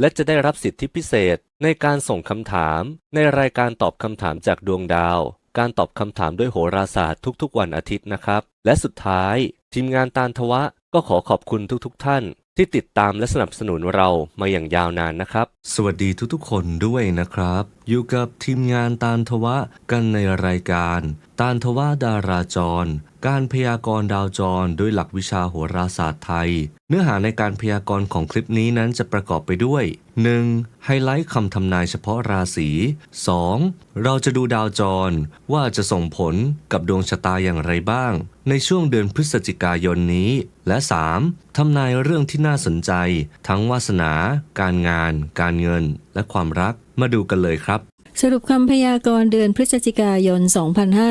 และจะได้รับสิทธิพิเศษในการส่งคำถาม ในรายการตอบคำถามจากดวงดาว การตอบคำถามด้วยโหราศาสตร์ทุกๆ วันอาทิตย์นะครับ และสุดท้าย ทีมงานตาลทวะก็ขอขอบคุณทุกๆ ท่าน ที่ติดตามและสนับสนุนเรามาอย่างยาวนานนะครับ สวัสดีทุกๆ คนด้วยนะครับ อยู่กับทีมงานตาลทวะกันในรายการ ตาลทวะดาราจร การพยากรณ์ดาวจรด้วยหลักวิชาโหราศาสตร์ไทย เนื้อหาในการพยากรณ์ของคลิปนี้นั้นจะประกอบไปด้วย 1. ไฮไลท์คำทำนายเฉพาะราศี 2. เราจะดูดาวจร ว่าจะส่งผลกับดวงชะตาอย่างไรบ้าง ในช่วงเดือนพฤศจิกายนนี้ และ 3. ทำนายเรื่องที่น่าสนใจ ทั้งวาสนา การงาน การเงิน และความรัก มาดูกันเลยครับ สรุปคำพยากรณ์เดือนพฤศจิกายน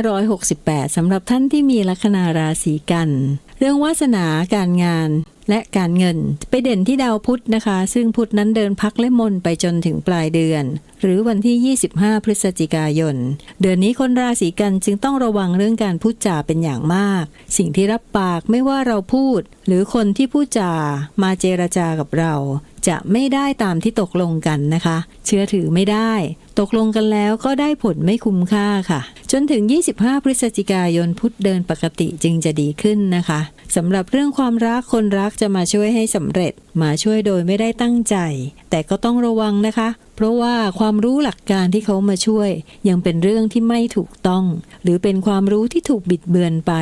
2568 สำหรับท่านที่มีลัคนาราศีกัน เรื่องวาสนาการงาน และการเงิน ไปเด่นที่ดาวพุธนะคะ ซึ่งพุธนั้นเดินพักและมนไปจนถึงปลายเดือน หรือวันที่ 25 พฤศจิกายน เดือนนี้คนราศีกันจึงต้องระวังเรื่องการพูดจาเป็นอย่างมาก สิ่งที่รับปากไม่ว่าเราพูด หรือคนที่พูดจามาเจรจากับเรา จะไม่ได้ตามที่ตกลงกันนะคะ เชื่อถือไม่ได้ ตกลงกันแล้วก็ได้ผลไม่คุ้มค่าค่ะ จนถึง 25 พฤศจิกายนพุธเดินปกติจึงจะดีขึ้นนะคะ สำหรับเรื่องความรักคนรักจะมาช่วยให้สำเร็จ มาช่วยโดยไม่ได้ตั้งใจ แต่ก็ต้องระวังนะคะ เพราะว่าความรู้หลักการที่เขามาช่วย ยังเป็นเรื่องที่ไม่ถูกต้อง หรือเป็นความรู้ที่ถูกบิดเบือนไป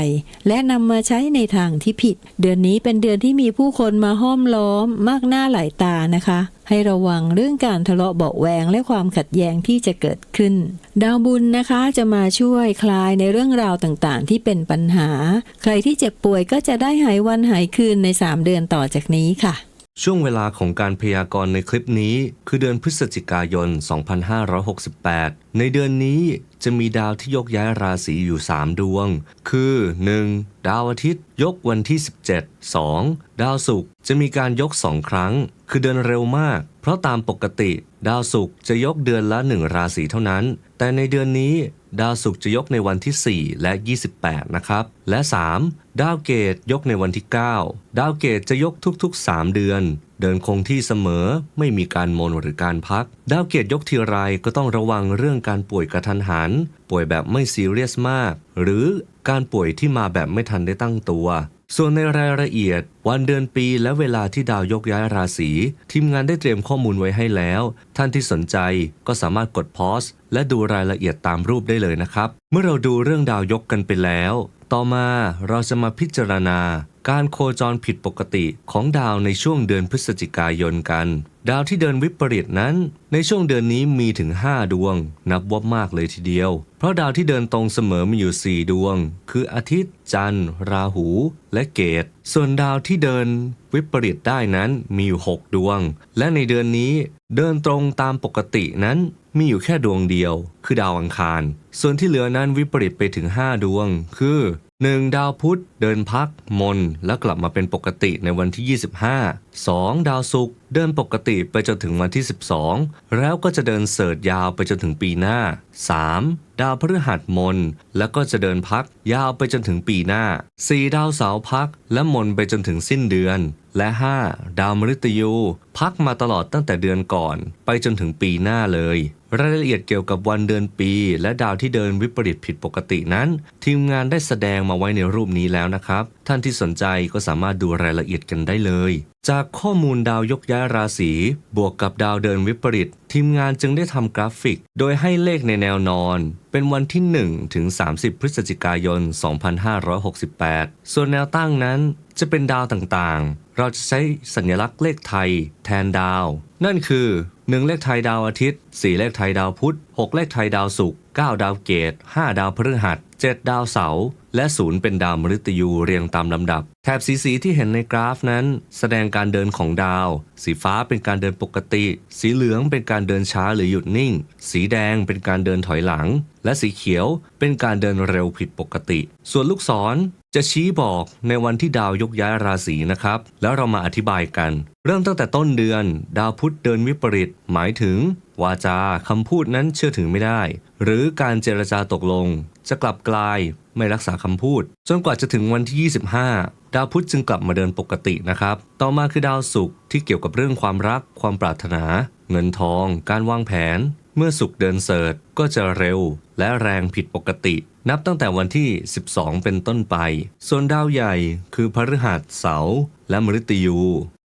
และนำมาใช้ในทางที่ผิด เดือนนี้เป็นเดือนที่มีผู้คนมาห้อมล้อมมากหน้าหลายตานะคะ ให้ระวังเรื่องการทะเลาะเบาแวงและความขัดแย้งที่จะเกิดขึ้น ดาวบุญนะคะจะมาช่วยคลายในเรื่องราวต่างๆ ที่เป็นปัญหา ใครที่เจ็บป่วยก็จะได้หายวันหายคืนใน 3 เดือนต่อจากนี้ค่ะ ช่วงเวลาของการพยากรณ์ในคลิปนี้ คือเดือนพฤศจิกายน 2568 ในเดือนนี้จะมีดาวที่ยกย้ายราศีอยู่ 3 ดวง คือ 1. ดาวอาทิตย์ ยกวันที่ 17 2. ดาวศุกร์จะมีการยก 2 ครั้ง คือเดินเร็วมาก เพราะตามปกติ ดาวศุกร์จะยกเดือนละ 1 ราศีเท่านั้น แต่ในเดือนนี้ ดาวศุกร์จะยกในวันที่ 4 และ 28 นะครับ และ 3. ดาวเกตยกในวันที่ 9 ดาวเกตจะยกทุกๆ 3 เดือน เดินคงที่เสมอไม่มีการโมนหรือการพัก ดาวเกตยกทีไรก็ต้องระวังเรื่องการป่วยกระทันหัน ป่วยแบบไม่ซีเรียสมาก หรือการป่วยที่มาแบบไม่ทันได้ตั้งตัว ส่วนในรายละเอียด วันเดือนปีและเวลาที่ดาวยกย้ายราศี ทีมงานได้เตรียมข้อมูลไว้ให้แล้ว ท่านที่สนใจก็สามารถกดพอสและดูรายละเอียดตามรูปได้เลยนะครับ เมื่อเราดูเรื่องดาวยกกันไปแล้ว ต่อมาเราจะมาพิจารณา การโคจรผิดปกติของดาวในช่วงเดือนพฤศจิกายนกัน ดาวที่เดินวิปริตนั้น ในช่วงเดือนนี้มีถึง 5 ดวง นับว่ามากเลยทีเดียว เพราะดาวที่เดินตรงเสมอมีอยู่ 4 ดวง คืออาทิตย์ จันทร์ ราหู และเกต ส่วนดาวที่เดินวิปริตได้นั้นมีอยู่ 6 ดวง และในเดือนนี้เดินตรงตามปกตินั้นมีอยู่แค่ดวงเดียว คือดาวอังคาร ส่วนที่เหลือนั้นวิปริตไปถึง 5 ดวง คือ หนึ่งดาวพุธเดินพักมนและกลับมาเป็นปกติในวันที่ 25 2. ดาวศุกร์ เดินปกติไปจนถึงวันที่ 12 แล้วก็จะเดินเสิร์ชยาวไปจนถึงปีหน้า 3. ดาวพฤหัสมน แล้วก็จะเดินพักยาวไปจนถึงปีหน้า 4. ดาวเสาร์พักและมนไปจนถึงสิ้นเดือน และ 5. ดาวมฤตยู พักมาตลอดตั้งแต่เดือนก่อน ไปจนถึงปีหน้าเลย รายละเอียดเกี่ยวกับวันเดือนปี และดาวที่เดินวิปริตผิดปกตินั้น ทีมงานได้แสดงมาไว้ในรูปนี้แล้วนะครับ ท่านที่สนใจก็สามารถดูรายละเอียดกันได้เลย จากข้อมูลดาวยกย้ายราศีบวกกับดาวเดินวิปริต ทีมงานจึงได้ทำกราฟิก โดยให้เลขในแนวนอน เป็นวันที่ 1 ถึง 30 พฤศจิกายน 2568 ส่วนแนวตั้งนั้นจะเป็นดาวต่างๆ เราจะใช้สัญลักษณ์เลขไทย แทนดาว นั่นคือ 1 เลขไทยดาวอาทิตย์ 4 เลขไทยดาวพุธ 6 เลขไทยดาวศุกร์ 9 ดาวเกต 5 ดาวพฤหัส 7 ดาวเสาร์ และ 0 เป็นดาวมฤตยูเรียงตามลำดับ แถบสีสีที่เห็นในกราฟนั้น แสดงการเดินของดาว สีฟ้าเป็นการเดินปกติ สีเหลืองเป็นการเดินช้าหรือหยุดนิ่ง สีแดงเป็นการเดินถอยหลัง และสีเขียวเป็นการเดินเร็วผิดปกติ ส่วนลูกศรจะชี้บอกในวันที่ดาวยกย้ายราศีนะครับ แล้วเรามาอธิบายกัน เริ่มตั้งแต่ต้นเดือน ดาวพุธเดินวิปริต หมายถึง วาจาคำพูดนั้นเชื่อถือไม่ได้ หรือการเจรจาตกลง จะกลับกลายไม่รักษาคำพูด จนกว่าจะถึงวันที่ 25 ดาวพุธจึงกลับมาเดินปกตินะครับ ต่อมาคือดาวศุกร์ที่เกี่ยวกับเรื่องความรัก ความปรารถนา เงินทอง การวางแผน เมื่อสุกเดินเสิร์ชก็จะเร็วและแรงผิดปกติ นับตั้งแต่วันที่ 12 เป็นต้นไป ส่วนดาวใหญ่คือพฤหัสเสาร์และมฤตยู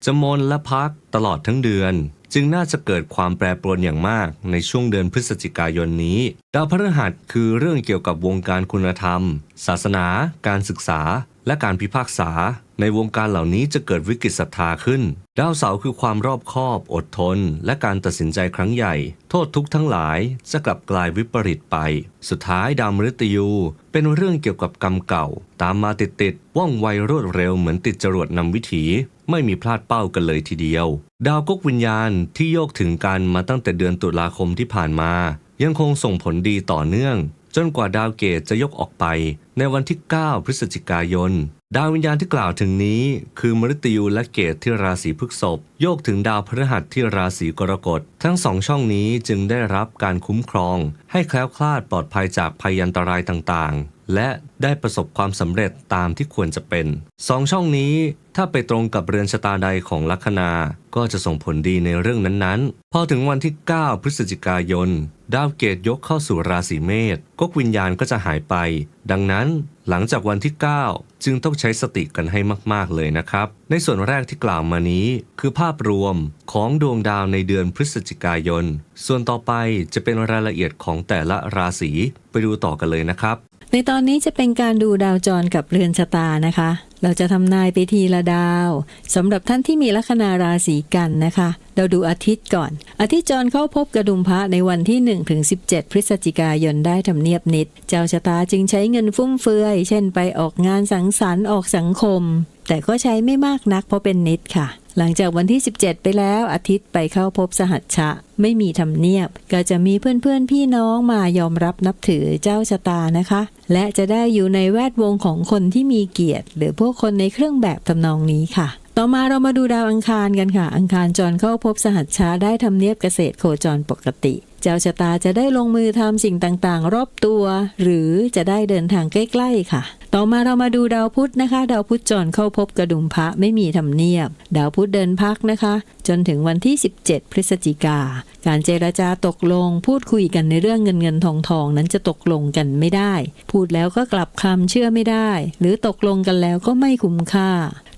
จะมนและพักตลอดทั้งเดือน จึงน่าจะเกิดความแปรปรวนอย่างมากในช่วงเดือนพฤศจิกายนนี้ ดาวพฤหัสคือเรื่องเกี่ยวกับวงการคุณธรรม ศาสนา การศึกษา และการพิพากษา ในวงการเหล่านี้จะเกิดวิกฤตศรัทธาขึ้น ดาวเสาร์คือความรอบคอบ อดทน และการตัดสินใจครั้งใหญ่ โทษทุกทั้งหลายจะกลับกลายวิปริตไป สุดท้ายดาวมฤตยู เป็นเรื่องเกี่ยวกับกรรมเก่า ตามมาติดๆว่องไวรวดเร็วเหมือนติดจรวดนำวิถี ไม่มีพลาดเป้ากันเลยทีเดียว ดาวกุกวิญญาณที่โยกถึงกันมาตั้งแต่เดือนตุลาคมที่ผ่านมา ยังคงส่งผลดีต่อเนื่อง จนกว่าดาวเกตจะยกออกไปในวันที่ 9 พฤศจิกายน ดาววิญญาณที่กล่าวถึงนี้ คือมฤตยูและเกตที่ราศีพฤษภโยกถึงดาวพฤหัสที่ราศีกรกฎทั้งสองช่องนี้จึงได้รับการคุ้มครอง ให้แคล้วคลาดปลอดภัยจากภัยอันตรายต่างๆ และได้ประสบความสำเร็จตามที่ควรจะเป็นสองช่องนี้ถ้าไปตรงกับเรือนชะตาใดของลัคนา ก็จะส่งผลดีในเรื่องนั้นๆ พอถึงวันที่ 9 พฤศจิกายน ดาวเกตยกเข้าสู่ราศีเมษกกวิญญาณก็จะหายไป ดังนั้นหลังจากวันที่ 9 จึงต้องใช้สติกันให้มาก ๆ เลยนะครับ ในส่วนแรกที่กล่าวมานี้ คือภาพรวมของดวงดาวในเดือนพฤศจิกายน ส่วนต่อไปจะเป็นรายละเอียดของแต่ละราศีไปดูต่อกันเลยนะครับ ในตอนนี้จะเป็นการดูดาวจรกับเรือนชะตานะคะ เราจะทำนายไปทีละดาวสำหรับท่านที่มีลัคนาราศีกันนะคะ เราดูอาทิตย์ก่อน อาทิตย์จรเข้าพบกระดุมพระในวันที่ 1 ถึง 17 พฤศจิกายนได้ทำเนียบนิด เจ้าชะตาจึงใช้เงินฟุ่มเฟือย เช่นไปออกงานสังสรรค์ออกสังคม แต่ก็ใช้ไม่มากนักเพราะเป็นนิดค่ะ หลังจากวันที่ 17 ไปแล้วอาทิตย์ไปเข้าพบสหัชชะ ไม่มีทำเนียบ ก็จะมีเพื่อนๆพี่น้องมายอมรับนับถือเจ้าชะตานะคะ และจะได้อยู่ในแวดวงของคนที่มีเกียรติ หรือพวกคนในเครื่องแบบทำนองนี้ค่ะต่อมาเรามาดูดาวอังคารกันค่ะ อังคารจรเข้าพบสหัชชาได้ทำเนียบเกษตรโคจรปกติ เจ้าชะตาจะได้ลงมือทำสิ่งต่างๆ รอบตัว หรือจะได้เดินทางใกล้ๆค่ะ ต่อมาเรามาดูดาวพุธนะคะ ดาวพุธจรเข้าพบกระดุมพระไม่มีทำเนียบ ดาวพุธเดินพักนะคะ จนถึงวันที่ 17 พฤศจิกา การเจรจาตกลง พูดคุยกันในเรื่องเงินเงินทองทองนั้นจะตกลงกันไม่ได้ พูดแล้วก็กลับคำเชื่อไม่ได้ หรือตกลงกันแล้วก็ไม่คุ้มค่า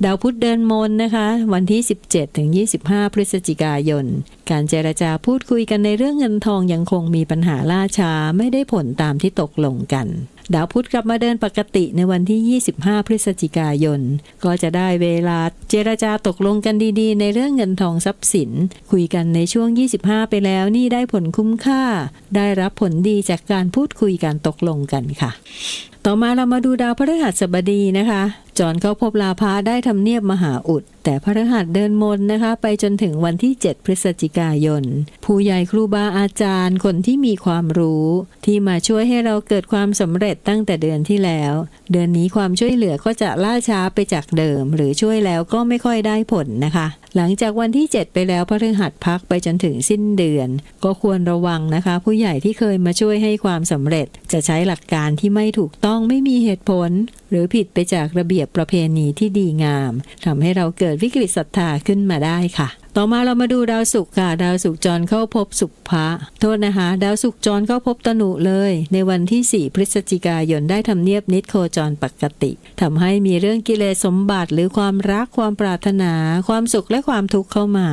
ดาวพุธเดินมนนะคะ วันที่ 17ถึง25 พฤศจิกายน การเจรจาพูดคุยกันในเรื่องเงินทองยังคงมีปัญหาล่าช้าไม่ได้ผลตามที่ตกลงกัน ดาวพุธกลับมาเดินปกติในวันที่ 25 พฤศจิกายน ก็จะได้เวลาเจรจาตกลงกันดีๆ ในเรื่องเงินทองทรัพย์สิน คุยกันในช่วง 25 ไปแล้วนี่ได้ผลคุ้มค่า ได้รับผลดีจากการพูดคุยกันตกลงกันค่ะ ต่อมาเรามาดูดาวพฤหัสบดีนะคะจรเข้าพบลาพาได้ทำเนียบมหาอุด แต่พฤหัสเดินมนนะคะ ไปจนถึงวันที่ 7 พฤศจิกายน ผู้ใหญ่ครูบาอาจารย์คนที่มีความรู้ ที่มาช่วยให้เราเกิดความสำเร็จตั้งแต่เดือนที่แล้ว เดือนนี้ความช่วยเหลือก็จะล่าช้าไปจากเดิม หรือช่วยแล้วก็ไม่ค่อยได้ผลนะคะ หลังจากวันที่ 7 ไปแล้วพฤหัสพักไปจนถึงสิ้นเดือน ก็ควรระวังนะคะ ผู้ใหญ่ที่เคยมาช่วยให้ความสำเร็จ จะใช้หลักการที่ไม่ถูกต้องไม่มีเหตุผล หรือผิดไปจากระเบียบประเพณีที่ดีงามทำให้เราเกิดวิกฤตศรัทธาขึ้นมาได้ค่ะต่อมาเรามาดูดาวศุกร์ค่ะ ดาวศุกร์จรเข้าพบสุภะโทษนะคะ ดาวศุกร์จรเข้าพบตนุเลย ในวันที่ 4 พฤศจิกายนได้ทำเนียบนิดโคจรปกติทำให้มีเรื่องกิเลสสมบัติหรือความรักความปรารถนา ความสุขและความทุกข์เข้ามา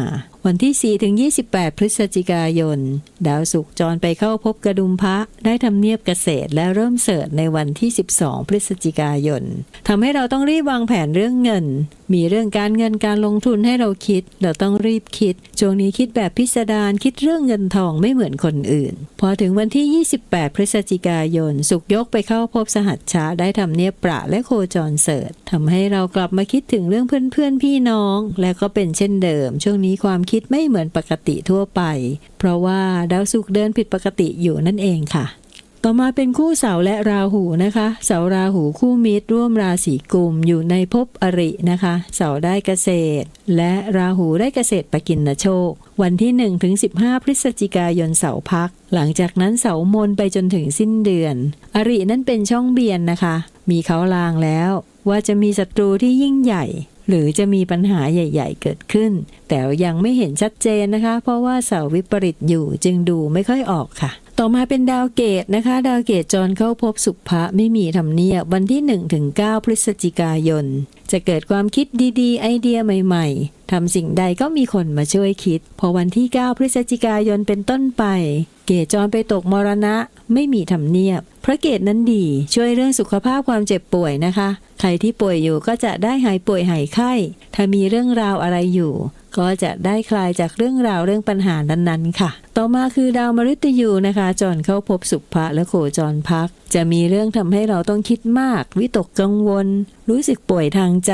วันที่ 4 ถึง 28 พฤศจิกายน ดาวศุกร์จรไปเข้าพบกระดุมพระได้ทำเนียบเกษตรและเริ่มเสิร์ชในวันที่ 12 พฤศจิกายนทำให้เราต้องรีบวางแผนเรื่องเงิน มีเรื่องการเงินการลงทุนให้เราคิด เราต้องรีบคิดช่วงนี้คิดแบบพิสดารคิดเรื่องเงินทองไม่เหมือนคนอื่น พอถึงวันที่ 28 พฤศจิกายน สุกยกไปเข้าพบสหัชชาได้ทำเนียบประ และโคจรเสิร์ชทำให้เรากลับมาคิดถึงเรื่องเพื่อนๆพี่น้อง และก็เป็นเช่นเดิม ช่วงนี้ความคิดไม่เหมือนปกติทั่วไป เพราะว่าดาวศุกร์เดินผิดปกติอยู่นั่นเองค่ะ ต่อมาเป็นคู่เสาร์และราหูนะคะ เสาราหูคู่มิตรร่วมราศีกุมอยู่ในภพอรินะคะ เสาร์ได้เกษตร และราหูได้เกษตรปกินนโชค วันที่1ถึง15 พฤศจิกายนเสาร์พัก หลังจากนั้นเสาร์มนไปจนถึงสิ้นเดือน อรินั่นเป็นช่องเบียนนะคะ มีเขาลางแล้วว่าจะมีศัตรูที่ยิ่งใหญ่ หรือจะมีปัญหาใหญ่ ๆ เกิดขึ้น แต่ยังไม่เห็นชัดเจนนะคะ เพราะว่าเสาวิปริตอยู่จึงดูไม่ค่อยออกค่ะ ต่อมาเป็นดาวเกตนะคะ ดาวเกตจรเข้าพบสุภะไม่มีทำเนียบวันที่1ถึง9พฤศจิกายน จะเกิดความคิดดีๆ ไอเดียใหม่ ๆ ทำสิ่งใดก็มีคนมาช่วยคิด พอวันที่ 9 พฤศจิกายนเป็นต้นไป เกตจรไปตกมรณะ ไม่มีทำเนียบ พระเกตนั้นดีช่วยเรื่องสุขภาพความเจ็บป่วยนะคะ ใครที่ป่วยอยู่ก็จะได้หายป่วยหายไข้ ถ้ามีเรื่องราวอะไรอยู่ ก็จะได้คลายจากเรื่องราวเรื่องปัญหานั้นๆ ค่ะ ต่อมาคือดาวมฤตยูนะคะ จรเข้าพบสุภะและโคจรพัก จะมีเรื่องทำให้เราต้องคิดมาก วิตกกังวล รู้สึกป่วยทางใจ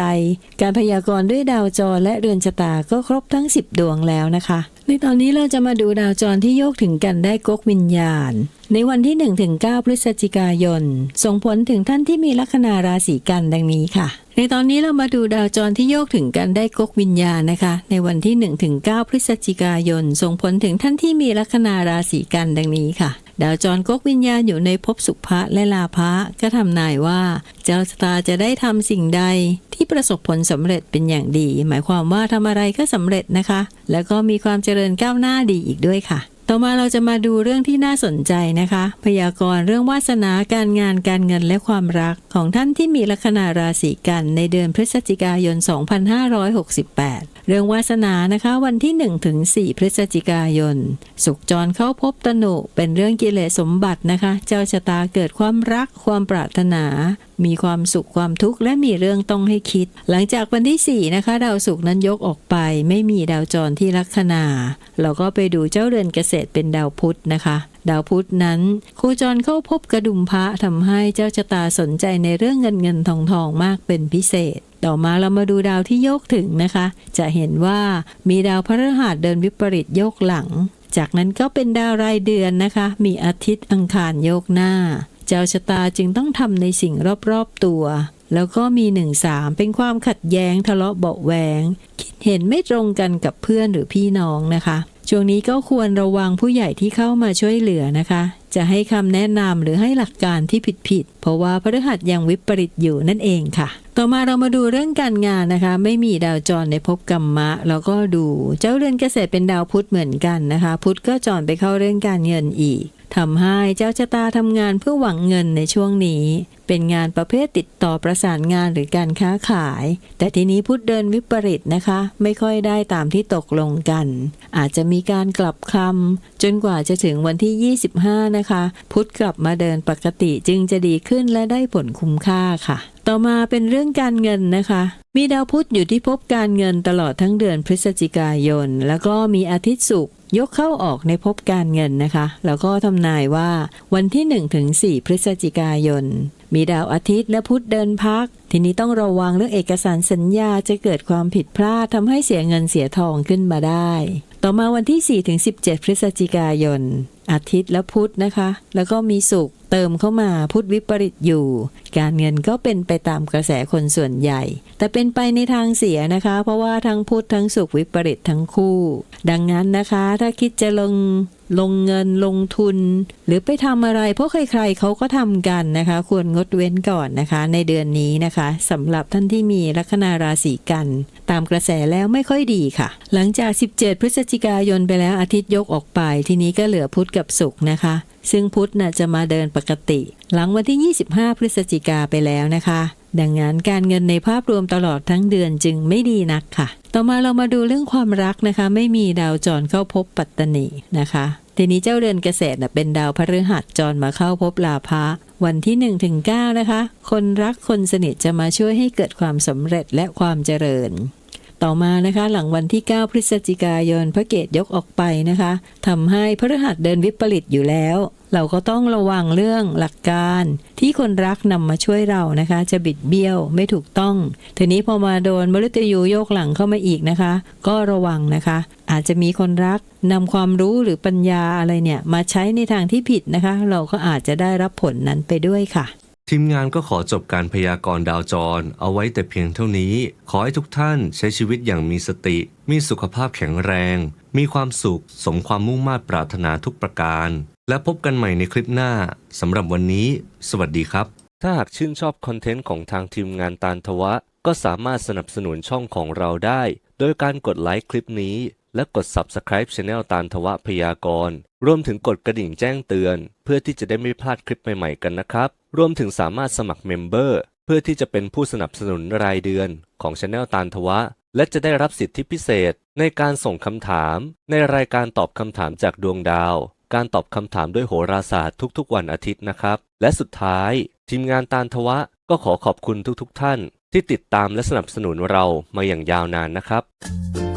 การพยากรณ์ด้วยดาวจรและเรือนชะตาก็ครบทั้ง 10 ดวงแล้วนะคะ ในตอนนี้เราจะมาดูดาวจรที่โยกถึงกันได้ก๊กวิญญาณ ในวันที่1ถึง9พฤศจิกายน ส่งผลถึงท่านที่มีลัคนาราศีกันดังนี้ค่ะ ในตอนนี้เรามาดูดาวจรที่โยกถึงกันได้ก๊กวิญญาณนะคะ ในวันที่1ถึง9พฤศจิกายน ส่งผลถึงท่านที่มีลัคนาราศีกันดังนี้ค่ะ ดาวจรก๊กวิญญาณอยู่ในภพสุภะและลาภะก็ทำนายว่า เจ้าชะตาจะได้ทำสิ่งใดที่ประสบผลสำเร็จเป็นอย่างดี หมายความว่าทำอะไรก็สำเร็จนะคะ แล้วก็มีความเจริญก้าวหน้าดีอีกด้วยค่ะ ต่อมาเราจะมาดูเรื่องที่น่าสนใจนะคะ พยากรณ์เรื่องวาสนาการงานการเงินและความรักของท่านที่มีลัคนาราศีกันในเดือนพฤศจิกายน 2568 เรื่องวาสนานะคะ วันที่1ถึง4พฤศจิกายน สุขจรเข้าพบตนุเป็นเรื่องกิเลสสมบัตินะคะ เจ้าชะตาเกิดความรักความปรารถนามีความสุขความทุกข์และมีเรื่องต้องให้คิด หลังจากวันที่4นะคะดาวสุกร์นั้นยกออกไป ไม่มีดาวจรที่ลัคนา เราก็ไปดูเจ้าเรือนเกษตรเป็นดาวพุธนะคะดาวพุธนั้นโคจรเข้าพบกระดุมพระทำให้เจ้าชะตาสนใจในเรื่องเงินเงินทองทองมากเป็นพิเศษ ต่อมาเรามาดูดาวที่โยกถึงนะคะ จะเห็นว่ามีดาวพฤหัสเดินวิปริตโยกหลัง จากนั้นก็เป็นดาวรายเดือนนะคะ มีอาทิตย์อังคารโยกหน้า เจ้าชะตาจึงต้องทำในสิ่งรอบๆตัว แล้วก็มีหนึ่งสามเป็นความขัดแย้งทะเลาะเบาะแวง คิดเห็นไม่ตรงกันกับเพื่อนหรือพี่น้องนะคะช่วงนี้ก็ควรระวังผู้ใหญ่ที่เข้ามาช่วยเหลือนะคะ จะให้คำแนะนำหรือให้หลักการที่ผิดๆ เพราะว่าพฤหัสยังวิปริตอยู่นั่นเองค่ะ ต่อมาเรามาดูเรื่องการงานนะคะ ไม่มีดาวจรในภพกรรมะ แล้วก็ดูเจ้าเรือนเกษตรเป็นดาวพุธเหมือนกันนะคะ พุธก็จรไปเข้าเรื่องการเงินอีก ทำให้เจ้าชะตาทำงานเพื่อหวังเงินในช่วงนี้ เป็นงานประเภทติดต่อประสานงานหรือการค้าขาย แต่ทีนี้พุธเดินวิปริตนะคะ ไม่ค่อยได้ตามที่ตกลงกัน อาจจะมีการกลับคำจนกว่าจะถึงวันที่ 25 นะคะ พุธกลับมาเดินปกติจึงจะดีขึ้นและได้ผลคุ้มค่าค่ะ ต่อมาเป็นเรื่องการเงินนะคะมีดาวพุธอยู่ที่ภพการเงินตลอดทั้งเดือนพฤศจิกายน แล้วก็มีอาทิตย์ศุกร์ ยกเข้าออกในพบการเงินนะคะ แล้วก็ทำนายว่าวันที่1ถึง4พฤศจิกายน มีดาวอาทิตย์และพุธเดินพัก ทีนี้ต้องระวังเรื่องเอกสารสัญญาจะเกิดความผิดพลาดทำให้เสียเงินเสียทองขึ้นมาได้ ต่อมาวันที่4ถึง17 พฤศจิกายน อาทิตย์และพุธนะคะ แล้วก็มีศุกร์ เติมเข้ามาพุทธวิปริตอยู่ การเงินก็เป็นไปตามกระแสคนส่วนใหญ่ แต่เป็นไปในทางเสียนะคะ เพราะว่าทั้งพุทธทั้งศุกร์วิปริตทั้งคู่ ดังนั้นนะคะถ้าคิดจะลงลงเงินลงทุน หรือไปทำอะไร เพราะใครๆเขาก็ทำกันนะคะ ควรงดเว้นก่อนนะคะ ในเดือนนี้นะคะสำหรับท่านที่มีลัคนาราศีกัน ตามกระแสแล้วไม่ค่อยดีค่ะ หลังจาก 17 พฤศจิกายนไปแล้วอาทิตย์ยกออกไป ทีนี้ก็เหลือพุธกับศุกร์นะคะ ซึ่งพุธน่ะจะมาเดินปกติ หลังวันที่ 25 พฤศจิกาไปแล้วนะคะ ดังนั้นการเงินในภาพรวมตลอดทั้งเดือนจึงไม่ดีนักค่ะ ต่อมาเรามาดูเรื่องความรักนะคะ ไม่มีดาวจรเข้าพบปัตตนีนะคะทีนี้เจ้าเรือนเกษตรน่ะเป็นดาวพฤหัสจรมาเข้าพบลาภะวันที่1ถึง9นะคะ คนรักคนสนิทจะมาช่วยให้เกิดความสำเร็จและความเจริญ ต่อมานะคะหลังวันที่ 9 พฤศจิกายนพระเกตยกออกไปนะคะทำให้พฤหัสเดินวิปริตอยู่แล้ว เราก็ต้องระวังเรื่องหลักการ ที่คนรักนำมาช่วยเรานะคะ จะบิดเบี้ยวไม่ถูกต้องทีนี้พอมาโดนมฤตยูโยกหลังเข้ามาอีกนะคะ ก็ระวังนะคะ อาจจะมีคนรักนำความรู้หรือปัญญาอะไรเนี่ยมาใช้ในทางที่ผิดนะคะ เราก็อาจจะได้รับผลนั้นไปด้วยค่ะ ทีมงานก็ขอจบการพยากรณ์ดาวจร เอาไว้แต่เพียงเท่านี้ ขอให้ทุกท่านใช้ชีวิตอย่างมีสติ มีสุขภาพแข็งแรง มีความสุข สมความมุ่งมา่ปรารถนาทุกประการ และพบกันใหม่ในคลิปหน้าสำหรับวันนี้ สวัสดีครับ ถ้าหากชื่นชอบคอนเทนต์ของทางทีมงานตาลทวะ ก็สามารถสนับสนุนช่องของเราได้ โดยการกดไลค์คลิปนี้ และกด Subscribe Channel ตาลทวะพยากรณ์ รวมถึงกดกระดิ่งแจ้งเตือน เพื่อที่จะได้ไม่พลาดคลิปใหม่ๆกันนะครับ รวมถึงสามารถสมัครเมมเบอร์เพื่อที่จะเป็นผู้สนับสนุนรายเดือนของ Channel ตาลทวะ และจะได้รับสิทธิพิเศษ ในการส่งคำถาม ในรายการตอบคำถามจากดวงดาว การตอบคำถามด้วยโหราศาสตร์ทุกๆ วันอาทิตย์นะครับ และสุดท้าย ทีมงานตาลทวะ ก็ขอขอบคุณทุกๆ ท่าน ที่ติดตามและสนับสนุนเรามาอย่างยาวนานนะครับ